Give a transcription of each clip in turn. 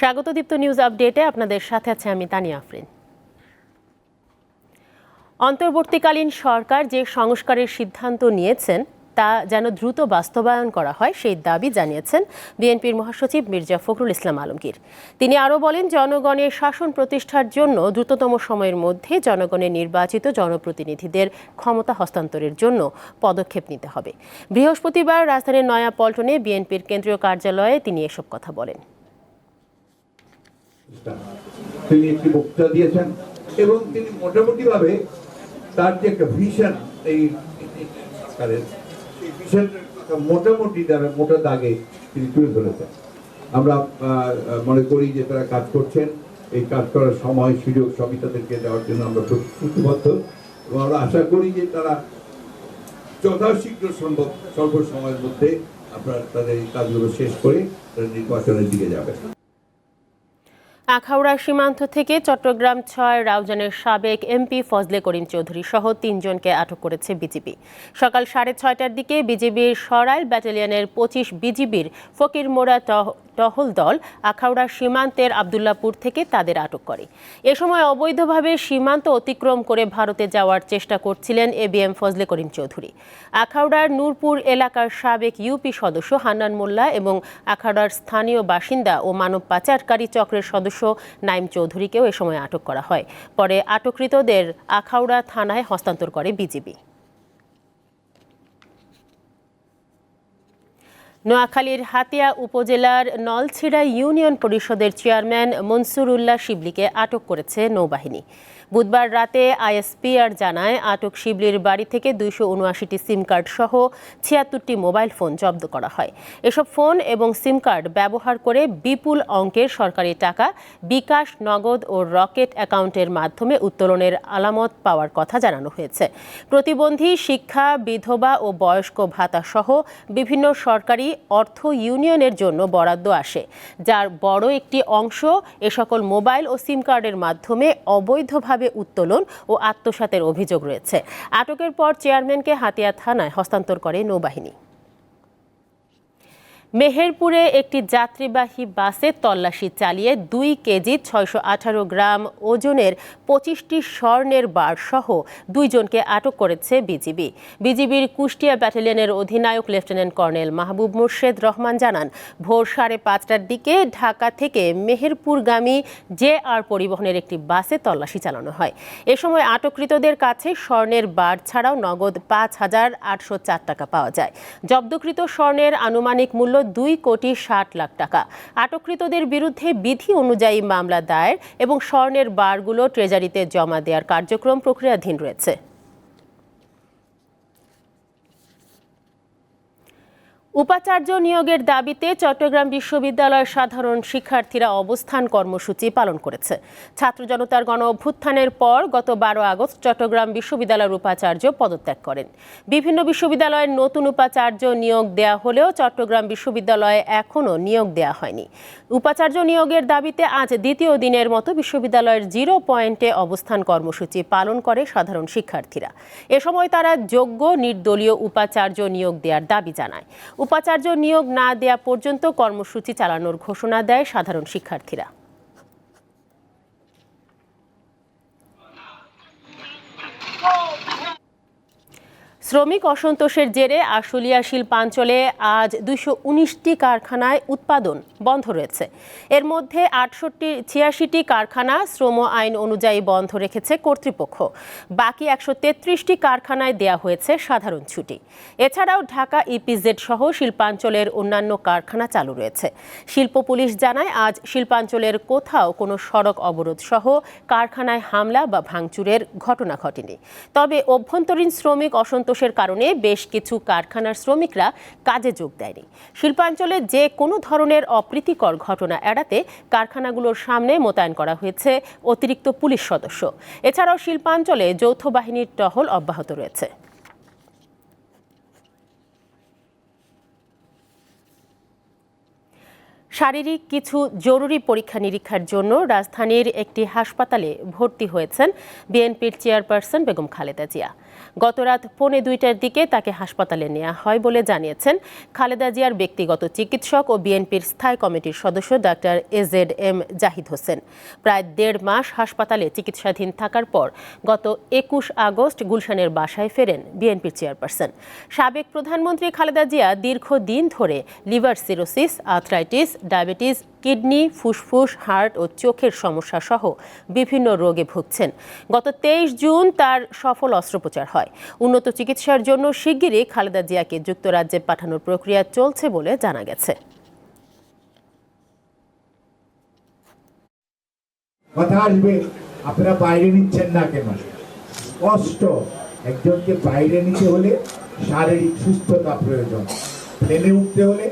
স্বাগত দীপ্ত নিউজ আপডেটে। আপনাদের সাথে আছে আমি তানিয়া আফরিন। অন্তর্বর্তীকালীন সরকার যে সংস্কারের সিদ্ধান্ত নিয়েছেন, তা যেন দ্রুত বাস্তবায়ন করা হয়, সেই দাবি জানিয়েছেন বিএনপির মহাসচিব মির্জা ফখরুল ইসলাম আলমগীর। তিনি আরও বলেন, জনগণের শাসন প্রতিষ্ঠার জন্য দ্রুততম সময়ের মধ্যে জনগণের নির্বাচিত জনপ্রতিনিধিদের ক্ষমতা হস্তান্তরের জন্য পদক্ষেপ নিতে হবে। বৃহস্পতিবার রাজধানীর নয়াপল্টনে বিএনপির কেন্দ্রীয় কার্যালয়ে তিনি এসব কথা বলেন। তিনি একটি বক্তৃতা দিয়েছেন এবং তিনি মোটামুটি ভাবে তার যে একটা ভিশন এই মোটামুটি তারা মোটা দাগে তিনি তুলে ধরেছেন। আমরা মনে করি যে তারা কাজ করছেন, এই কাজ করার সময়, সুযোগ, সবই তাদেরকে দেওয়ার জন্য আমরা প্রতিশ্রুতিবদ্ধ এবং আমরা আশা করি যে তারা যথাশীঘ্র সম্ভব, স্বল্প সময়ের মধ্যে আপনারা তাদের এই কাজগুলো শেষ করে তারা নির্বাচনের দিকে যাবে আখাউড়া সীমান্ত থেকে চট্টগ্রাম ছয়, রাউজানের সাবেক এমপি ফজলে করিম চৌধুরী সহ তিনজনকে আটক করেছে বিজিবি। সকাল সাড়ে ছয়টার দিকে বিজিবির সরাইল ব্যাটালিয়নের পঁচিশ বিজিবির ফকির মোড়া টহল দল আখাউড়া সীমান্তের আবদুল্লাপুর থেকে তাদের আটক করে। এ সময় অবৈধভাবে সীমান্ত অতিক্রম করে ভারতে যাওয়ার চেষ্টা করছিলেন এবিএম ফজলে করিম চৌধুরী। আখাউড়ার নূরপুর এলাকার সাবেক ইউপি সদস্য হান্নান মোল্লা এবং আখাউড়ার স্থানীয় বাসিন্দা ও মানব পাচারকারী চক্রের সদস্য নাইম চৌধুরীকেও এ সময় আটক করা হয়। পরে আটককৃতদের আখাউড়া থানায় হস্তান্তর করে বিজিবি। নোয়াখালীর হাতিয়া উপজেলার নলছিড়া ইউনিয়ন পরিষদের চেয়ারম্যান মনসুর উল্লাহ শিবলিকে আটক করেছে নৌবাহিনী। বুধবার রাতে আইএসপিআর জানায়, আটক শিবলির বাড়ি থেকে দুইশো উনআশিটি সিম কার্ড সহ ছিয়াত্তরটি মোবাইল ফোন জব্দ করা হয়। এসব ফোন এবং সিম কার্ড ব্যবহার করে বিপুল অঙ্কের সরকারি টাকা বিকাশ, নগদ ও রকেট অ্যাকাউন্টের মাধ্যমে উত্তোলনের আলামত পাওয়ার কথা জানানো হয়েছে। প্রতিবন্ধী, শিক্ষা, বিধবা ও বয়স্ক ভাতা সহ বিভিন্ন সরকারি অর্থ ইউনিয়নের জন্য বরাদ্দ আসে, যার বড় একটি অংশ এ সকল মোবাইল ও সিম কার্ডের মাধ্যমে অবৈধভাবে উত্তোলন ও আত্মসাতের অভিযোগ রয়েছে। আটকের পর চেয়ারম্যানকে হাতিয়া থানায় হস্তান্তর করে নৌবাহিনী। মেহেরপুরে একটি যাত্রীবাহী বাসে তল্লাশি চালিয়ে দুই কেজি ছয়শো আঠারো গ্রাম ওজনের পঁচিশটি স্বর্ণের বার সহ দুইজনকে আটক করেছে বিজিবি। বিজিবির কুষ্টিয়া ব্যাটালিয়নের অধিনায়ক লেফটেন্যান্ট কর্নেল মাহবুব মুর্শেদ রহমান জানান, ভোর সাড়ে পাঁচটার দিকে ঢাকা থেকে মেহেরপুরগামী জে আর পরিবহনের একটি বাসে তল্লাশি চালানো হয়। এ সময় আটককৃতদের কাছে স্বর্ণের বার ছাড়াও নগদ পাঁচ হাজার আটশো চার টাকা পাওয়া যায়। জব্দকৃত স্বর্ণের আনুমানিক মূল্য দুই কোটি ষাট লাখ টাকা। আটককৃতদের বিরুদ্ধে বিধি অনুযায়ী মামলা দায়ের এবং স্বর্ণের বারগুলো ট্রেজারিতে জমা দেওয়ার কার্যক্রম প্রক্রিয়াধীন রয়েছে। উপাচার্য নিয়োগের দাবিতে চট্টগ্রাম বিশ্ববিদ্যালয়ের সাধারণ শিক্ষার্থীরা অবস্থান কর্মসূচি পালন করেছে। ছাত্র জনতার গণ অভ্যুত্থানের পর গত বারো আগস্ট চট্টগ্রাম বিশ্ববিদ্যালয়ের উপাচার্য পদত্যাগ করেন। বিভিন্ন বিশ্ববিদ্যালয়ের নতুন উপাচার্য নিয়োগ দেয়া হলেও চট্টগ্রাম বিশ্ববিদ্যালয়ে এখনও নিয়োগ দেয়া হয়নি। উপাচার্য নিয়োগের দাবিতে আজ দ্বিতীয় দিনের মতো বিশ্ববিদ্যালয়ের জিরো পয়েন্টে অবস্থান কর্মসূচি পালন করে সাধারণ শিক্ষার্থীরা। এ সময় তারা যোগ্য নির্দলীয় উপাচার্য নিয়োগ দেওয়ার দাবি জানায়। উপাচার্য নিয়োগ না দেয়া পর্যন্ত কর্মসূচি চালানোর ঘোষণা দেয় সাধারণ শিক্ষার্থীরা। শ্রমিক অসন্তোষের জেরে আশুলিয়া শিল্পাঞ্চলে আজ দুইশো উনিশটি কারখানায় উৎপাদন বন্ধ রয়েছে। এর মধ্যে আটষট্টি, ছিয়াশিটি কারখানা শ্রম আইন অনুযায়ী বন্ধ রেখেছে কর্তৃপক্ষ। বাকি একশো তেত্রিশটি কারখানায় দেয়া হয়েছে সাধারণ ছুটি। এছাড়াও ঢাকা ইপিজেড সহ শিল্পাঞ্চলের অন্যান্য কারখানা চালু রয়েছে। শিল্প পুলিশ জানায়, আজ শিল্পাঞ্চলের কোথাও কোনো সড়ক অবরোধ সহ কারখানায় হামলা বা ভাঙচুরের ঘটনা ঘটেনি। তবে অভ্যন্তরীণ শ্রমিক অসন্তোষের কারণে বেশ কিছু কারখানার শ্রমিকরা কাজে যোগ দেয়নি। শিল্পাঞ্চলে যে কোনো ধরনের অপ্রীতিকর ঘটনা এড়াতে কারখানাগুলোর সামনে মোতায়েন করা হয়েছে অতিরিক্ত পুলিশ সদস্য। এছাড়াও শিল্পাঞ্চলে যৌথ বাহিনীর টহল অব্যাহত রয়েছে। শারীরিক কিছু জরুরি পরীক্ষা নিরীক্ষার জন্য রাজধানীর একটি হাসপাতালে ভর্তি হয়েছেন বিএনপির চেয়ারপারসন বেগম খালেদা জিয়া। গতরাত পৌনে দুইটার দিকে তাকে হাসপাতালে নেওয়া হয় বলে জানিয়েছেন খালেদা জিয়ার ব্যক্তিগত চিকিৎসক ও বিএনপির স্থায়ী কমিটির সদস্য doctor AZ M Zahid Hossain. প্রায় দেড় মাস হাসপাতালে চিকিৎসাধীন থাকার পর গত একুশ আগস্ট গুলশানের বাসায় ফেরেন বিএনপির চেয়ারপারসন। সাবেক প্রধানমন্ত্রী খালেদা জিয়া দীর্ঘদিন ধরে liver cirrhosis, arthritis, diabetes kidney, ফুসফুস, হার্ট ও চোখের সমস্যা সহ বিভিন্ন রোগে ভুগছেন। গত তেইশ জুন তার সফল অস্ত্রোপচার হয়। উন্নত চিকিৎসার জন্য শিগগিরই খালেদা জিয়াকে যুক্তরাজ্যে পাঠানোর প্রক্রিয়া চলছে বলে জানা গেছে। কথা আসবে, আপনারা বাইরে নিচ্ছেন না কেন? কষ্ট একজনকে বাইরে নিতে হলে শারীরিক সুস্থতা প্রয়োজন। প্লেনে উঠতে হলে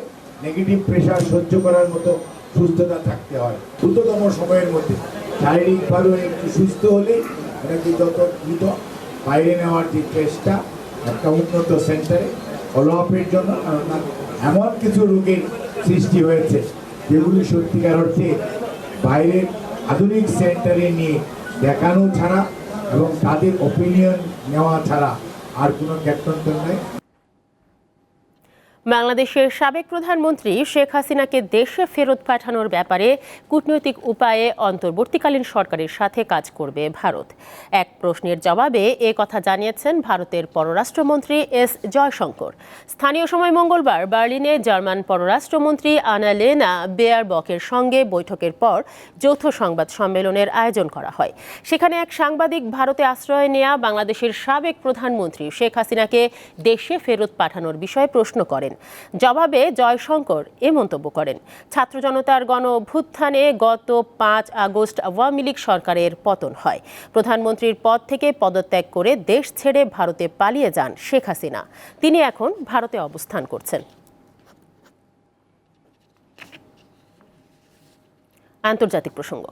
নেগেটিভ প্রেশার সহ্য করার মতো সুস্থতা থাকতে হয়। দ্রুততম সময়ের মধ্যে। শারীরিকভাবে একটু সুস্থ হলে এনাকে যত দ্রুত বাইরে নেওয়ার যে চেষ্টা, একটা উন্নত সেন্টারে ফলো আপের জন্য এমন কিছু রোগের সৃষ্টি হয়েছে, যেগুলি সত্যিকার অর্থে বাইরের আধুনিক সেন্টারে নিয়ে দেখানো ছাড়া এবং তাদের ওপিনিয়ন নেওয়া ছাড়া আর কোনো জ্ঞাতন্তর নেই। বাংলাদেশের সাবেক প্রধানমন্ত্রী শেখ হাসিনাকে দেশে ফেরত পাঠানোর ব্যাপারে কূটনৈতিক উপায়ে অন্তর্বর্তীকালীন সরকারের সাথে কাজ করবে ভারত। এক প্রশ্নের জবাবে এ কথা জানিয়েছেন ভারতের পররাষ্ট্রমন্ত্রী এস জয়শঙ্কর। স্থানীয় সময় মঙ্গলবার বার্লিনে জার্মান পররাষ্ট্রমন্ত্রী আনালেনা বেয়ারবকের সঙ্গে বৈঠকের পর যৌথ সংবাদ সম্মেলনের আয়োজন করা হয়। সেখানে এক সাংবাদিক ভারতে আশ্রয় নেয়া বাংলাদেশের সাবেক প্রধানমন্ত্রী শেখ হাসিনাকে দেশে ফেরত পাঠানোর বিষয়ে প্রশ্ন করেন। জবাবে জয়শঙ্কর এ মন্তব্য করেন। ছাত্র জনতার গণ অভ্যুত্থানে গত পাঁচ আগস্ট আওয়ামী লীগ সরকারের পতন হয়। প্রধানমন্ত্রীর পদ থেকে পদত্যাগ করে দেশ ছেড়ে ভারতে পালিয়ে যান শেখ হাসিনা। তিনি এখন ভারতে অবস্থান করছেন। আন্তর্জাতিক প্রসঙ্গ।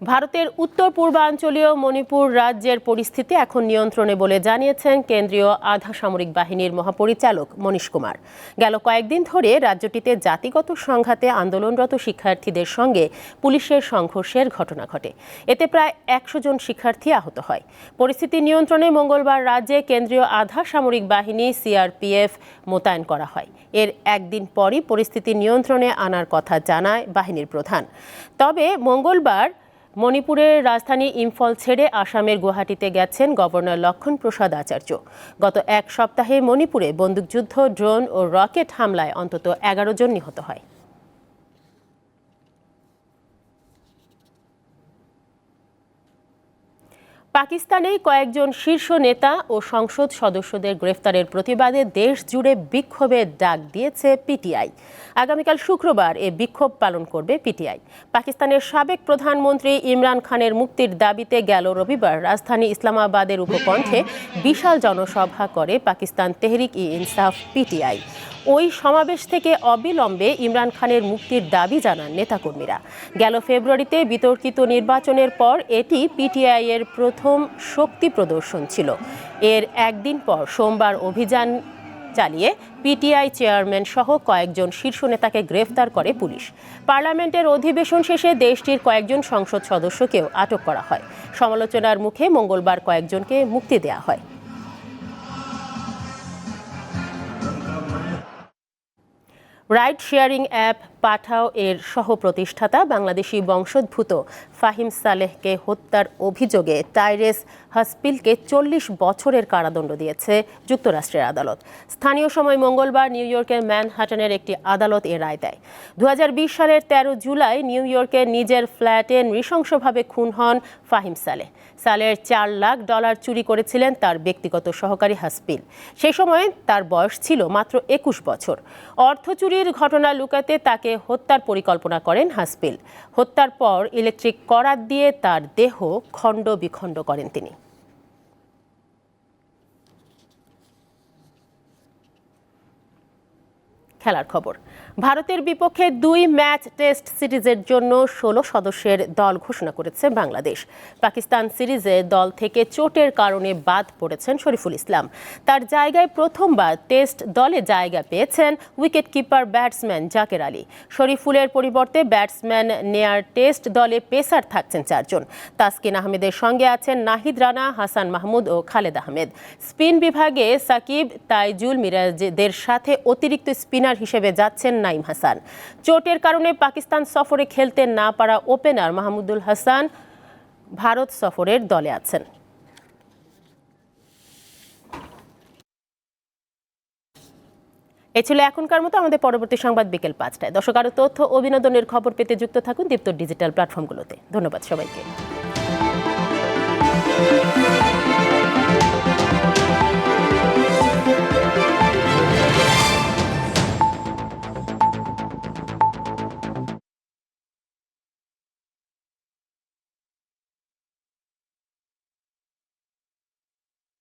ভারতের উত্তর পূর্বাঞ্চলীয় মণিপুর রাজ্যের পরিস্থিতি এখন নিয়ন্ত্রণে বলে জানিয়েছেন কেন্দ্রীয় আধা সামরিক বাহিনীর মহাপরিচালক মনীশ কুমার। গেল কয়েকদিন ধরে রাজ্যটিতে জাতিগত সংঘাতে আন্দোলনরত শিক্ষার্থীদের সঙ্গে পুলিশের সংঘর্ষের ঘটনা ঘটে। এতে প্রায় একশো জন শিক্ষার্থী আহত হয়। পরিস্থিতি নিয়ন্ত্রণে মঙ্গলবার রাজ্যে কেন্দ্রীয় আধা সামরিক বাহিনী সিআরপিএফ মোতায়েন করা হয়। এর একদিন পরই পরিস্থিতি নিয়ন্ত্রণে আনার কথা জানায় বাহিনীর প্রধান। তবে মঙ্গলবার মণিপুরের রাজধানী ইম্ফল ছেড়ে আসামের গুয়াহাটিতে গেছেন গভর্নর লক্ষণ প্রসাদ আচার্য। গত এক সপ্তাহে মণিপুরে বন্দুকযুদ্ধ, ড্রোন ও রকেট হামলায় অন্তত এগারো জন নিহত হয়। পাকিস্তানে কয়েকজন শীর্ষ নেতা ও সংসদ সদস্যদের গ্রেফতারের প্রতিবাদে দেশ জুড়ে বিক্ষোভের ডাক দিয়েছে পিটিআই। আগামীকাল শুক্রবার এ বিক্ষোভ পালন করবে পিটিআই। পাকিস্তানের সাবেক প্রধানমন্ত্রী ইমরান খানের মুক্তির দাবিতে গেল রবিবার রাজধানী ইসলামাবাদের উপকণ্ঠে বিশাল জনসভা করে পাকিস্তান তেহরিক ই ইনসাফ পিটিআই। ওই সমাবেশ থেকে অবিলম্বে ইমরান খানের মুক্তির দাবি জানান নেতাকর্মীরা। গেল ফেব্রুয়ারিতে বিতর্কিত নির্বাচনের পর এটি পিটিআই এর প্রথম শক্তি প্রদর্শন ছিল। এর একদিন পর সোমবার অভিযান চালিয়ে পিটিআই চেয়ারম্যান সহ কয়েকজন শীর্ষ নেতাকে গ্রেফতার করে পুলিশ। পার্লামেন্টের অধিবেশন শেষে দেশটির কয়েকজন সংসদ সদস্যকেও আটক করা হয়। সমালোচনার মুখে মঙ্গলবার কয়েকজনকে মুক্তি দেওয়া হয়। ride sharing app পাঠাও এর সহ প্রতিষ্ঠাতা বাংলাদেশি বংশোদ্ভূত ফাহিম সালেহকে হত্যার অভিযোগে টাইরেস হাসপিলকে চল্লিশ বছরের কারাদণ্ড দিয়েছে যুক্তরাষ্ট্রের আদালত। স্থানীয় সময় মঙ্গলবার নিউ ইয়র্কের ম্যানহাটনের একটি আদালত এ রায় দেয়। দু হাজার বিশ সালের তেরো জুলাই নিউ ইয়র্কের নিজের ফ্ল্যাটে নৃশংসভাবে খুন হন ফাহিম সালেহ। সালের চার লাখ ডলার চুরি করেছিলেন তার ব্যক্তিগত সহকারী হাসপিল। সেই সময় তার বয়স ছিল মাত্র একুশ বছর। অর্থ চুরির ঘটনা লুকাতে তাকে হত্যার পরিকল্পনা করেন হাসপিল হত্যার পর ইলেকট্রিক করাত দিয়ে তার দেহ খণ্ড বিখণ্ড করেন তিনি। খেলার খবর। ভারতের বিপক্ষে দুই ম্যাচ টেস্ট সিরিজের জন্য ষোলো সদস্যের দল ঘোষণা করেছে বাংলাদেশ। পাকিস্তান সিরিজে দল থেকে চোটের কারণে বাদ পড়েছেন শরীফুল ইসলাম। তার জায়গায় প্রথমবার টেস্ট দলে জায়গা পেয়েছেন wicket keeper batsman Zaker Ali. শরীফুলের পরিবর্তে ব্যাটসম্যান নেয়ার টেস্ট দলে পেসার থাকছেন চারজন। তাসকিন আহমেদের সঙ্গে আছেন নাহিদ রানা, হাসান মাহমুদ ও খালেদ আহমেদ। স্পিন বিভাগে সাকিব, তাইজুল মিরাজদের সাথে অতিরিক্ত স্পিনার হিসেবে যাচ্ছেন নাইম হাসান। চোটের কারণে পাকিস্তান সফরে খেলতে না পারা ওপেনার মাহমুদুল হাসান ভারত সফরের দলে আছেন। এ ছিল এখনকার মতো, আমাদের পরবর্তী সংবাদ বিকেল পাঁচটায়। দর্শক, আরও তথ্য ও বিনোদনের খবর পেতে যুক্ত থাকুন দীপ্ত ডিজিটাল প্ল্যাটফর্মগুলোতে। ধন্যবাদ সবাইকে।